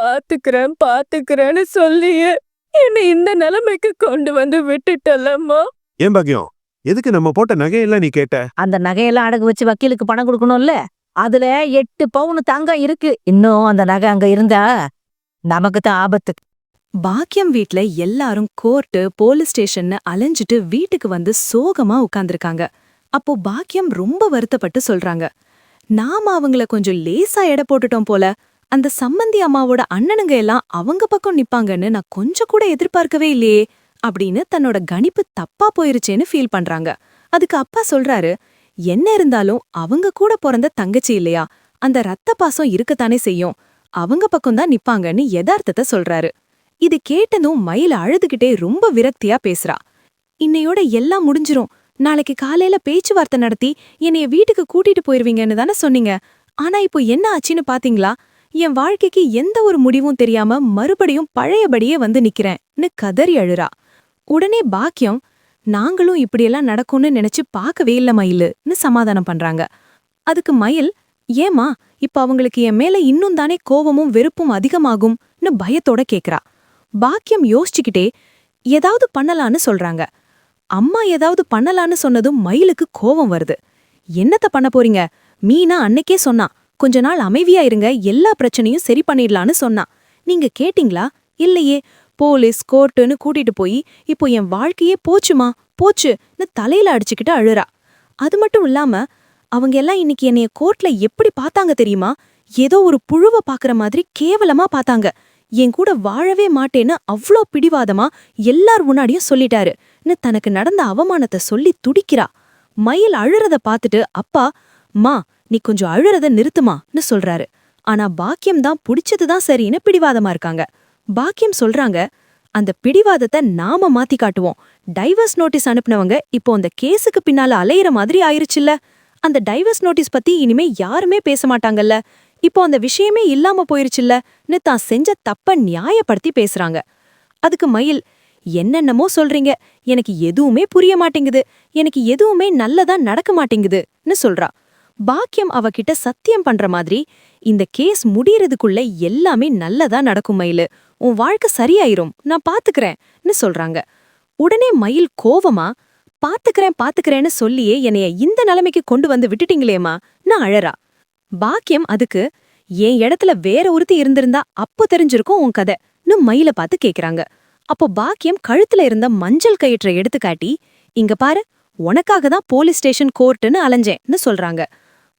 பாத்துக்கிறேன் பாத்துக்கிறேன்னு சொல்லியே என்னை இந்த நிலைமைக்கு கொண்டு வந்து விட்டுட்டல்லம்மா. ஏன் பாக்கியம் எதுக்கு நம்ம போட்ட நகையெல்லாம் நீ கேட்ட? அந்த நகையெல்லாம் அடகு வச்சு வக்கீலுக்கு பணம் கொடுக்கணும்ல? அதுல எட்டு பவுன் தங்கம் இருக்கு. இன்னும் அந்த நகை அங்க இருந்தா நமக்கு தான் ஆபத்து. பாக்கியம் வீட்ல எல்லாரும் கோர்ட்டு போலீஸ் ஸ்டேஷன்னு அலைஞ்சிட்டு வீட்டுக்கு வந்து சோகமா உட்கார்ந்திருக்காங்க. அப்போ பாக்கியம் ரொம்ப வருத்தப்பட்டு சொல்றாங்க. நாம அவங்கள கொஞ்சம் லேசா எடை போட்டுட்டோம் போல. அந்த சம்மந்தி அம்மாவோட அண்ணனுங்க எல்லாம் அவங்க பக்கம் நிப்பாங்கன்னு நான் கொஞ்சம் கூட எதிர்பார்க்கவே இல்லையே அப்படின்னு தன்னோட கணிப்பு தப்பா போயிருச்சேன்னு ஃபீல் பண்றாங்க. அதுக்கு அப்பா சொல்றாரு என்ன இருந்தாலும் அவங்க கூட பிறந்த தங்கச்சி இல்லையா? அந்த ரத்த பாசம் இருக்கத்தானே செய்யும். அவங்க பக்கம்தான் நிப்பாங்கன்னு யதார்த்தத்தை சொல்றாரு. இது கேட்டதும் மயில் அழுதுகிட்டே ரொம்ப விரக்தியா பேசுறா. இன்னையோட எல்லாம் முடிஞ்சிரும். நாளைக்கு காலையில பேச்சுவார்த்தை நடத்தி என்னைய வீட்டுக்கு கூட்டிட்டு போயிருவீங்கன்னு தானே சொன்னீங்க. ஆனா இப்போ என்ன ஆச்சுன்னு பாத்தீங்களா? என் வாழ்க்கைக்கு எந்த ஒரு முடிவும் தெரியாம மறுபடியும் பழையபடியே வந்து நிக்கிறேன்னு கதறி அழுறா. உடனே பாக்கியம் நாங்களும் இப்படியெல்லாம் நடக்கும்னு நினைச்சு பார்க்கவே இல்ல மயிலுன்னு சமாதானம் பண்றாங்க. அதுக்கு மயில் ஏமா இப்ப அவங்களுக்கு என் மேல இன்னும் தானே கோவமும் வெறுப்பும் அதிகமாகும்னு பயத்தோட கேக்குறா. பாக்கியம் யோசிச்சுக்கிட்டே ஏதாவது பண்ணலான்னு சொல்றாங்க. அம்மா ஏதாவது பண்ணலான்னு சொன்னதும் மயிலுக்கு கோவம் வருது. என்னத்த பண்ண போறீங்க? மீனா அன்னைக்கே சொன்னா கொஞ்ச நாள் அமைதியா இருங்க எல்லா பிரச்சனையும் சரி பண்ணிடலான்னு சொன்னான். நீங்க கேட்டீங்களா? இல்லையே. போலீஸ் கோர்ட்டுன்னு கூட்டிட்டு போய் இப்போ என் வாழ்க்கையே போச்சுமா? போச்சுன்னு தலையில அடிச்சுக்கிட்டு அழுறா. அது மட்டும் இல்லாம அவங்க எல்லாம் இன்னைக்கு என்னைய கோர்ட்ல எப்படி பார்த்தாங்க தெரியுமா? ஏதோ ஒரு புழுவ பாக்குற மாதிரி கேவலமா பார்த்தாங்க. என் கூட வாழவே மாட்டேன்னு அவ்ளோ பிடிவாதமா எல்லார் முன்னாடியும் சொல்லிட்டாருன்னு தனக்கு நடந்த அவமானத்தை சொல்லி துடிக்கிறா. மயில் அழுறத பார்த்துட்டு அப்பா மா நீ கொஞ்சம் அழுறத நிறுத்துமான்னு சொல்றாரு. ஆனா பாக்கியம் தான் புடிச்சதுதான் சரின்னு பிடிவாதமா இருக்காங்க. பாக்கியம் சொல்றாங்க அந்த பிடிவாதத்தை நாம மாத்தி காட்டுவோம். டைவர்ஸ் நோட்டீஸ் அனுப்புனவங்க இப்போ அந்த கேஸுக்கு பின்னால அலையிற மாதிரி ஆயிருச்சுல்ல. அந்த டைவர்ஸ் நோட்டீஸ் பத்தி இனிமே யாருமே பேச மாட்டாங்கல்ல. இப்போ அந்த விஷயமே இல்லாம போயிருச்சுல்லன்னு தான் செஞ்ச தப்ப நியாயப்படுத்தி பேசுறாங்க. அதுக்கு மயில் என்னென்னமோ சொல்றீங்க. எனக்கு எதுவுமே புரிய மாட்டேங்குது. எனக்கு எதுவுமே நல்லதா நடக்க மாட்டேங்குதுன்னு சொல்றா. பாக்கியம் அவகிட்ட சத்தியம் பண்ற மாதிரி இந்த கேஸ் முடியறதுக்குள்ள எல்லாமே நல்லதா நடக்கும் மயிலு. உன் வாழ்க்கை சரியாயிரும். நான் பாத்துக்கிறேன்னு சொல்றாங்க. உடனே மயில் கோவமா பாத்துக்கிறேன் பாத்துக்கறேன்னு சொல்லியே என்னைய இந்த நிலைமைக்கு கொண்டு வந்து விட்டுட்டீங்களேமா நான் அழறா. பாக்கியம் அதுக்கு என் இடத்துல வேற ஒருத்தி இருந்திருந்தா அப்போ தெரிஞ்சிருக்கும் உன் கதைன்னு மயில பார்த்து கேக்குறாங்க. அப்போ பாக்கியம் கழுத்துல இருந்த மஞ்சள் கயிற்றை எடுத்து காட்டி இங்க பாரு உனக்காக தான் போலீஸ் ஸ்டேஷன் கோர்ட்டுன்னு அலைஞ்சேன்னு சொல்றாங்க.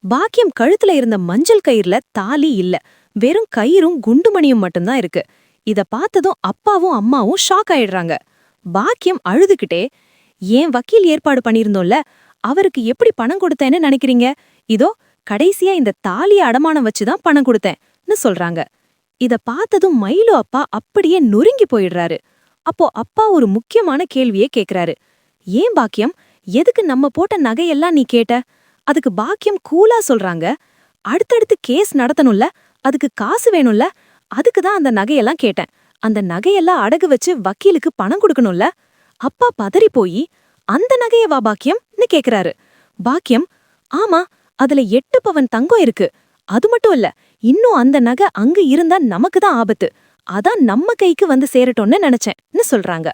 பாக்கியம் கழுத்துல இருந்த மஞ்சள் கயிறுல தாலி இல்ல. வெறும் கயிறும் குண்டுமணியும் மட்டும்தான் இருக்கு. இத பார்த்ததும் அப்பாவும் அம்மாவும் ஷாக் ஆயிடுறாங்க. பாக்கியம் அழுதுகிட்டே ஏன் வக்கீல் ஏற்பாடு பண்ணியிருந்தோம்ல? அவருக்கு எப்படி பணம் கொடுத்தேன்னு நினைக்கிறீங்க? இதோ கடைசியா இந்த தாலிய அடமானம் வச்சுதான் பணம் கொடுத்தேன்னு சொல்றாங்க. இத பார்த்ததும் மயிலு அப்பா அப்படியே நொறுங்கி போயிடுறாரு. அப்போ அப்பா ஒரு முக்கியமான கேள்வியே கேக்குறாரு. ஏன் பாக்கியம்? எதுக்கு நம்ம போட்ட நகையெல்லாம் நீ கேட்ட? அதுக்கு பாக்கியம் கூலா சொல்றாங்க. அடுத்தடுத்து கேஸ் நடத்தணும்ல அதுக்கு காசு வேணும்ல அதுக்கு தான் அந்த நகையெல்லாம் கேட்டேன். அந்த நகையெல்லாம் அடகு வச்சு வக்கீலுக்கு பணம் கொடுக்கணும்ல அப்பா பதறி போய் அந்த நகையவா பாக்கியம்னு கேக்குறாரு. பாக்கியம் ஆமா அதுல எட்டு பவன் தங்கம் இருக்கு. அது மட்டும் இல்ல இன்னும் அந்த நகை அங்க இருந்தா நமக்கு தான் ஆபத்து. அதான் நம்ம கைக்கு வந்து சேரட்டும்னு நினைச்சேன்னு சொல்றாங்க.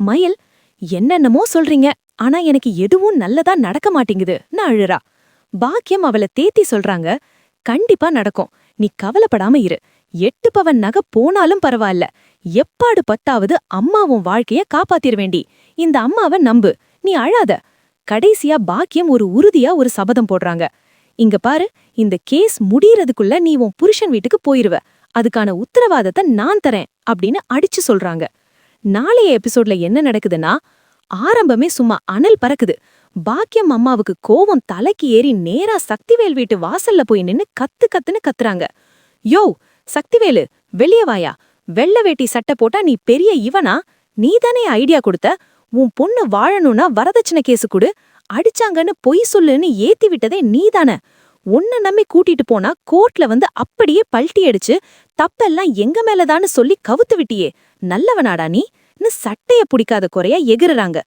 மயில் என்னென்னமோ சொல்றீங்க. ஆனா எனக்கு எதுவும் நல்லதா நடக்க மாட்டேங்குதுன்னு அழுறா. பாக்கியம் அவளை தேத்தி சொல்றாங்க. கண்டிப்பா நடக்கும். நீ கவலைப்படாம இரு. எட்டு பவன் நகை போனாலும் பரவாயில்ல. எப்பாடு பத்தாவது அம்மாவும் வாழ்க்கைய காப்பாத்திர வேண்டி இந்த அம்மாவை நம்பு. நீ அழாத. கடைசியா பாக்கியம் ஒரு உறுதியா ஒரு சபதம் போடுறாங்க. இங்க பாரு இந்த கேஸ் முடியறதுக்குள்ள நீ உன் புருஷன் வீட்டுக்கு போயிருவ. அதுக்கான உத்தரவாதத்தை நான் தரேன் அப்படின்னு அடிச்சு சொல்றாங்க. நாளைய எபிசோட்ல என்ன நடக்குதுன்னா ஆரம்பமே சும்மா அனல் பறக்குது. பாக்கியம் அம்மாவுக்கு கோவம் தலைக்கு ஏறி நேரா சக்திவேல் வீட்டு வாசல்ல போய் நின்னு கத்து கத்துன்னு கத்துறாங்க. யோ சக்திவேலு வெளியவாயா வெள்ள வேட்டி சட்டை போட்டா நீ பெரிய இவனா? நீ தானே ஐடியா கொடுத்த? உன் பொண்ணு வாழணும்னா வரதட்சணை கேசு கொடு. அடிச்சாங்கன்னு பொய் சொல்லுன்னு ஏத்தி விட்டதே நீதானே. உன்னை நம்பி கூட்டிட்டு போனா கோர்ட்ல வந்து அப்படியே பல்ட்டி அடிச்சு தப்பெல்லாம் எங்க மேலதான்னு சொல்லி கவுத்து விட்டியே. நல்லவனாடா நீ? சட்டைய பிடிக்காத குறைய எகிறுறாங்க.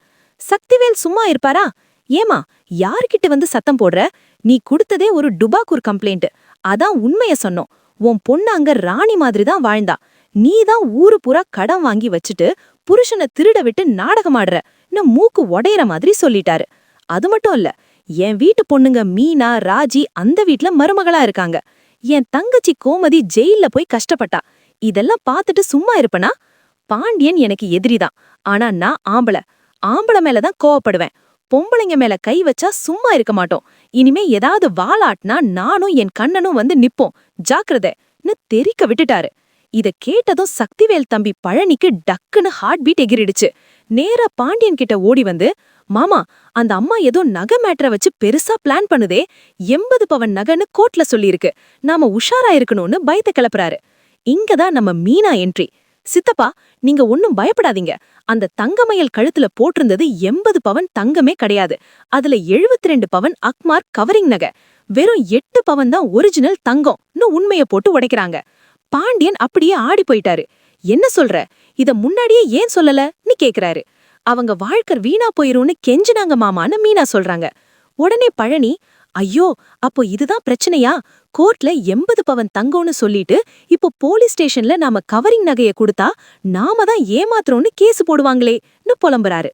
சக்திவேல் சும்மா இருப்பாரா? ஏமா யார்கிட்ட வந்து சத்தம் போடுற? நீ குடுத்ததே ஒரு டுபாக்கூர் கம்ப்ளைண்ட். அதான் உண்மைய சொன்னோம். உன் பொண்ணு அங்க ராணி மாதிரி தான் வாழ்ந்தா. நீ தான் ஊரு பூரா கடன் வாங்கி வச்சுட்டு புருஷனை திருட விட்டு நாடகம் ஆடுற மூக்கு உடையற மாதிரி சொல்லிட்டாரு. அது மட்டும் இல்ல என் வீட்டு பொண்ணுங்க மீனா ராஜி அந்த வீட்ல மருமகளா இருக்காங்க. என் தங்கச்சி கோமதி ஜெயில்ல போய் கஷ்டப்பட்டா. இதெல்லாம் பார்த்துட்டு சும்மா இருப்பனா? பாண்டியன் எனக்கு எதிரிதான். ஆனா நான் ஆம்பள. ஆம்பள மேலதான் கோவப்படுவேன். பொம்பளைங்க மேல கை வச்சா சும்மா இருக்க மாட்டோம். இனிமே ஏதாவது வாளாட்டினா நானும் என் கண்ணனும் வந்து நிப்போம். ஜாக்கிரதைன்னு தெரிக்க விட்டுட்டாரு. இத கேட்டதும் சக்திவேல் தம்பி பழனிக்கு டக்குன்னு ஹார்ட் பீட் எகிரிடுச்சு. நேரா பாண்டியன் கிட்ட ஓடி வந்து மாமா அந்த அம்மா ஏதோ நகை மேட்ர வச்சு பெருசா பிளான் பண்ணுதே. எண்பது பவன் நகைன்னு கோர்ட்ல சொல்லியிருக்கு. நாம உஷாரா இருக்கணும்னு பயத்தை கிளப்புறாரு. இங்கதான் நம்ம மீனா என்ட்ரி சித்தப்பா நீங்க ஒன்னும் பயப்படாதீங்க. அந்த தங்கமயல் கழுத்துல போட்டிருந்தது எண்பது பவன் தங்கமே கிடையாது. அதுல 72 ரெண்டு பவன் அக்மார் கவரிங் நகை. வெறும் எட்டு பவன் தான் ஒரிஜினல் தங்கம்னு உண்மைய போட்டு உடைக்கிறாங்க. பாண்டியன் அப்படியே ஆடி போயிட்டாரு. என்ன சொல்ற? இத முன்னாடியே ஏன் சொல்லலன்னு கேக்குறாரு. அவங்க வாழ்க்கை வீணா போயிரும்னு கெஞ்சினாங்க மாமான்னு மீனா சொல்றாங்க. உடனே பழனி ஐயோ அப்போ இதுதான் பிரச்சனையா? கோர்ட்ல எண்பது பவன் தங்கம்னு சொல்லிட்டு இப்போ போலீஸ் ஸ்டேஷன்ல நாம கவரிங் நகைய கொடுத்தா நாம தான் ஏமாத்துறோம்னு கேஸ் போடுவாங்களேன்னு புலம்புறாரு.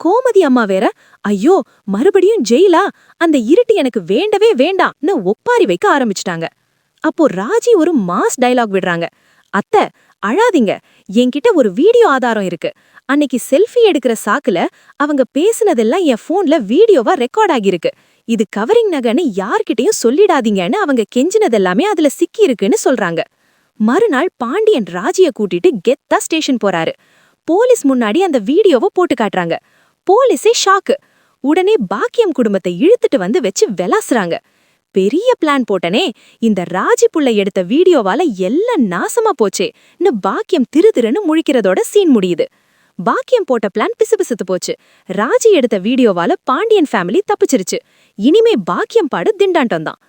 கோமதி அம்மா வேற ஐயோ மறுபடியும் ஜெயிலா? அந்த இருட்டு எனக்கு வேண்டவே வேண்டாம்னு ஒப்பாரி வைக்க ஆரம்பிச்சிட்டாங்க. அப்போ ராஜி ஒரு மாஸ் டைலாக் விடுறாங்க. அத்த அழாதீங்க. என்கிட்ட ஒரு வீடியோ ஆதாரம் இருக்கு. அன்னைக்கு செல்ஃபி எடுக்கிற சாக்குல அவங்க பேசுனதெல்லாம் என் போன்ல வீடியோவா ரெக்கார்ட் ஆகியிருக்கு. இது கவரிங் நகைன்னு யார்கிட்டயும் சொல்லிடாதீங்கன்னு அவங்க கெஞ்சினதெல்லாமே அதுல சிக்கி இருக்குன்னு சொல்றாங்க. மறுநாள் பாண்டியன் ராஜிய கூட்டிட்டு கெத்தா ஸ்டேஷன் போறாரு. போலீஸ் முன்னாடி அந்த வீடியோவை போட்டு காட்டுறாங்க. போலீஸே ஷாக்கு உடனே பாக்கியம் குடும்பத்தை இழுத்துட்டு வந்து வச்சு விளாசுறாங்க. பெரிய பிளான் போட்டனே இந்த ராஜி புள்ள எடுத்த வீடியோவால எல்லாம் நாசமா போச்சேன்னு பாக்கியம் திரு திருன்னு முழிக்கிறதோட சீன் முடியுது. பாக்கியம் போட்ட பிளான் பிசுபிசுத்து போச்சு. ராஜி எடுத்த வீடியோவால பாண்டியன் ஃபேமிலி தப்பிச்சிருச்சு. இனிமே பாக்கியம் பாடு திண்டாண்டம் தான்.